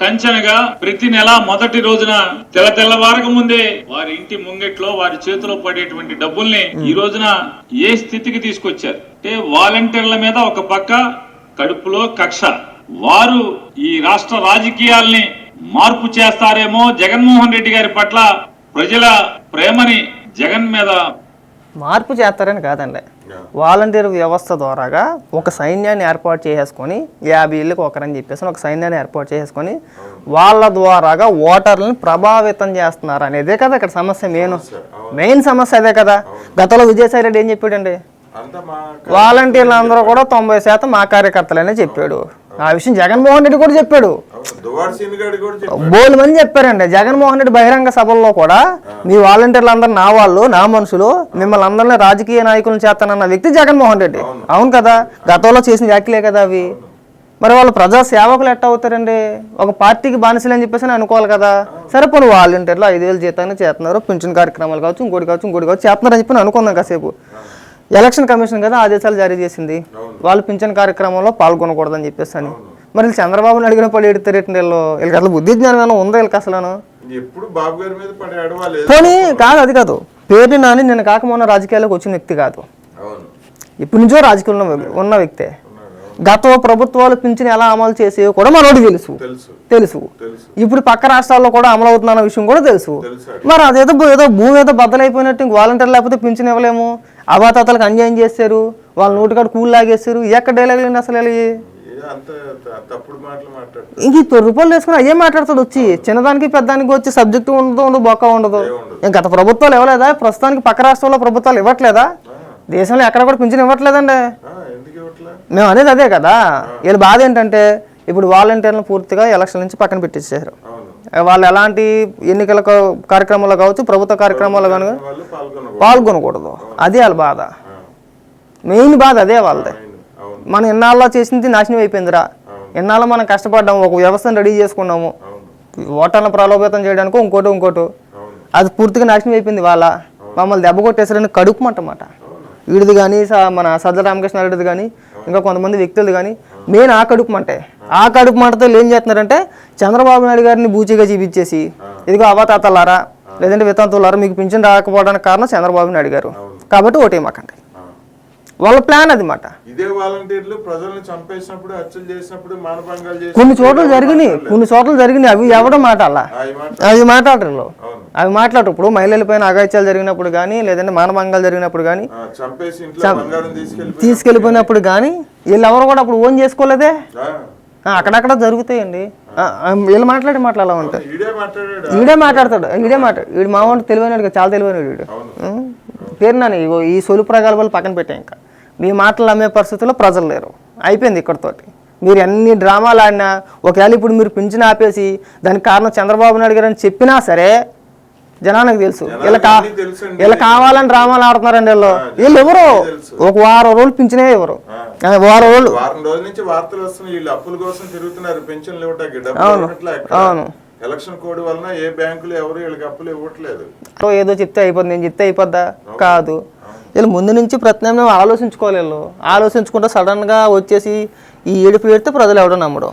టంచనగా ప్రతి నెల మొదటి రోజున తెల్ల తెల్లవారక ముందే వారి ఇంటి ముంగట్లో వారి చేతిలో పడేటువంటి డబ్బుల్ని ఈ రోజున ఏ స్థితికి తీసుకొచ్చారు? అంటే వాలంటీర్ల మీద ఒక పక్క కడుపులో కక్ష. వారు ఈ రాష్ట్ర రాజకీయాల్ని మార్పు చేస్తారేమో జగన్మోహన్ రెడ్డి గారి పట్ల ప్రజల ప్రేమని జగన్ మీద మార్పు చేస్తారని కాదండి. వాలంటీర్ వ్యవస్థ ద్వారాగా ఒక సైన్యాన్ని ఏర్పాటు చేసేసుకొని యాభై ఇళ్ళకి ఒకరని చెప్పేసి ఒక సైన్యాన్ని ఏర్పాటు చేసేసుకొని వాళ్ళ ద్వారాగా ఓటర్లను ప్రభావితం చేస్తున్నారు అనేదే కదా ఇక్కడ సమస్య మెయిన్. మెయిన్ సమస్య అదే కదా. గతంలో విజయసాయి రెడ్డి ఏం చెప్పాడండి? వాలంటీర్లు అందరూ కూడా తొంభై శాతం మా కార్యకర్తలనే చెప్పాడు. ఆ విషయం జగన్మోహన్ రెడ్డి కూడా చెప్పాడు. దువాడు సీన్ గారి కూడా చెప్పాడు. బోలు మంది చెప్పారండి. జగన్మోహన్ రెడ్డి బహిరంగ సభల్లో కూడా మీ వాలంటీర్లు అందరు నా వాళ్ళు నా మనుషులు మిమ్మల్ని అందరినీ రాజకీయ నాయకులను చేస్తానన్న వ్యక్తి జగన్మోహన్ రెడ్డి. అవును. కదా? గతంలో చేసిన వ్యాఖ్యలే కదా అవి. మరి వాళ్ళు ప్రజా సేవకులు ఎట్ట అవుతారండి? ఒక పార్టీకి బానిసలు అని చెప్పేసి అని అనుకోవాలి కదా. సరే పోనీ వాలంటీర్లు ఐదు వేలు జీతాన్ని చేస్తున్నారు పింఛన్ కార్యక్రమాలు కావచ్చు ఇంకోటి కావచ్చు ఇంకోటి కావచ్చు చేస్తున్నారు అని చెప్పి అనుకున్నాను కాసేపు. ఎలక్షన్ కమిషన్ కదా ఆదేశాలు జారీ చేసింది. వాళ్ళు పింఛన్ కార్యక్రమంలో పాల్గొనకూడదని చెప్పేసి అని. మరి వీళ్ళు చంద్రబాబుని అడిగిన పడి ఎడుతారేంటి వీళ్ళు? వీళ్ళకి అసలు బుద్ధి జ్ఞానం ఉందా వీళ్ళకి అసలు ఎప్పుడు బాబు గారి మీద పడే అడవాలి పోనీ కాదు అది కాదు. పేరు నాని నేను కాక మొన్న రాజకీయాల్లోకి వచ్చిన వ్యక్తి కాదు. ఇప్పటి నుంచో రాజకీయంలో ఉన్న- వ్యక్తే గత ప్రభుత్వాలు పింఛన్ ఎలా అమలు చేసేవో కూడా మనోడు తెలుసు. తెలుసు. ఇప్పుడు పక్క రాష్ట్రాల్లో కూడా అమలు అవుతుందన్న విషయం కూడా తెలుసు. మరి అదేదో ఏదో భూమి ఏదో బద్దలైపోయినట్టు వాలంటీర్ లేకపోతే పింఛన్ ఇవ్వలేము. అవాతాతలకు అన్యాయం చేశారు వాళ్ళ నోటికాడ కూలి ఇవి ఎక్కడ అసలు తప్పుడు మాటలు మాట్లాడుతారు. ఇంక తొమ్మిది రూపాయలు వేసుకుని అయ్యే మాట్లాడతాడు వచ్చి. చిన్నదానికి పెద్దానికి వచ్చి సబ్జెక్టు ఉండదు ఉండదు బొక్క ఉండదు. ఇంక గత ప్రభుత్వాలు ఇవ్వలేదా? ప్రస్తుతానికి పక్క రాష్ట్రాల్లో ప్రభుత్వాలు ఇవ్వట్లేదా? దేశంలో ఎక్కడ కూడా పింఛన్ ఇవ్వట్లేదండి. మేము అనేది అదే కదా. వీళ్ళ బాధ ఏంటంటే ఇప్పుడు వాలంటీర్లను పూర్తిగా ఎలక్షన్ నుంచి పక్కన పెట్టించేశారు అవును. వాళ్ళు ఎలాంటి ఎన్నికల కా- కార్యక్రమాల్లో కావచ్చు ప్రభుత్వ కార్యక్రమాల్లో కానీ వాళ్ళు పాల్గొనకూడదు. అది వాళ్ళ బాధ. మెయిన్ బాధ అదే వాళ్ళది. మనం ఎన్నాళ్ళలో చేసింది నాశనం అయిపోయిందిరా. ఎన్నాళ్ళు మనం కష్టపడ్డాము ఒక వ్యవస్థను రెడీ చేసుకున్నాము. ఓటర్లను ప్రలోభేతం చేయడానికి ఇంకోటి ఇంకోటి. అది పూర్తిగా నాశనం అయిపోయింది వాళ్ళ. మమ్మల్ని దెబ్బ కొట్టేసారని కడుపుమంటమాట వీడిది కానీ మన సజ్జల రామకృష్ణారెడ్డిది కానీ ఇంకా కొంతమంది వ్యక్తులది కానీ మెయిన్ ఆ కడుపు మంటే. ఆ కడుపు మంటతో ఏం చేస్తున్నారంటే చంద్రబాబు నాయుడు గారిని బూచిగా చూపించేసి ఇదిగో అవతాతలారా లేదంటే వితంతులారా మీకు పింఛన్ రాకపోవడానికి కారణం చంద్రబాబు నాయుడు గారు. కాబట్టి ఓటేయమాకండి ఆ. వాళ్ళ ప్లాన్ అది మాట. కొన్ని చోట్ల జరిగినాయి. కొన్ని చోట్ల జరిగినాయి. అవి ఎవడో మాట అలా? ఆ, ఈ మాట అవి మాట్లాడరు అవి మాట్లాడరు. ఇప్పుడు మహిళల పైన అగాయిత్యాలు జరిగినప్పుడు కానీ లేదంటే మానభంగాలు జరిగినప్పుడు కానీ తీసుకెళ్ళిపోయినప్పుడు. కానీ వీళ్ళు ఎవరు కూడా అప్పుడు ఓన్ చేసుకోలేదే? అక్కడక్కడ జరుగుతాయండి. వీళ్ళు మాట్లాడే మాటలు అలా ఉంటాయి ఈడే ఈడే మాట్లాడతాడు. ఈడే మాట్లాడు వీడు మా వాడు తెలివైనడు కదా, చాలా తెలివైనడు వీడు. అవును. ఉం? పేరు నాని ఇగో ఈ సొలు ప్రగల్భాలు పక్కన పెట్టాం ఇంకా. మీ మాటలు అమ్మే పరిస్థితుల్లో ప్రజలు లేరు. అయిపోయింది ఇక్కడతోటి. మీరు ఎన్ని డ్రామాలు ఆడినా ఒకవేళ ఇప్పుడు మీరు పింఛన్ ఆపేసి దానికి కారణం చంద్రబాబు నాయుడు గారు అని చెప్పినా సరే జనానికి తెలుసు. వీళ్ళు కా కావాలని డ్రామాలు ఆడుతున్నారండి వీళ్ళు. వీళ్ళు ఎవరు. ఒక వారం రోజులు పింఛనే ఎవరు వారం రోజులు. వారం రోజుల నుంచి వార్తలు వస్తున్నాయి. వీళ్ళు అప్పుల కోసం తిరుగుతున్నారు. పెన్షన్లు ఇవ్వటానికి డబ్బులు అవును. ఎలక్షన్ కోడ్ వలన ఏ బ్యాంకులు ఎవరు వీళ్ళకి అప్పులు ఇవ్వట్లేదు. ఏదో చెప్తే అయిపోద్ది. నేను చెప్తే అయిపోద్దా? కాదు. వీళ్ళు ముందు నుంచి ప్రత్యామ్నాయం ఆలోచించుకోవాలి వీళ్ళు. ఆలోచించుకుంటే సడన్గా వచ్చేసి ఈ ఏడుపు ఏడితే ప్రజలు ఎవడో నమ్మడం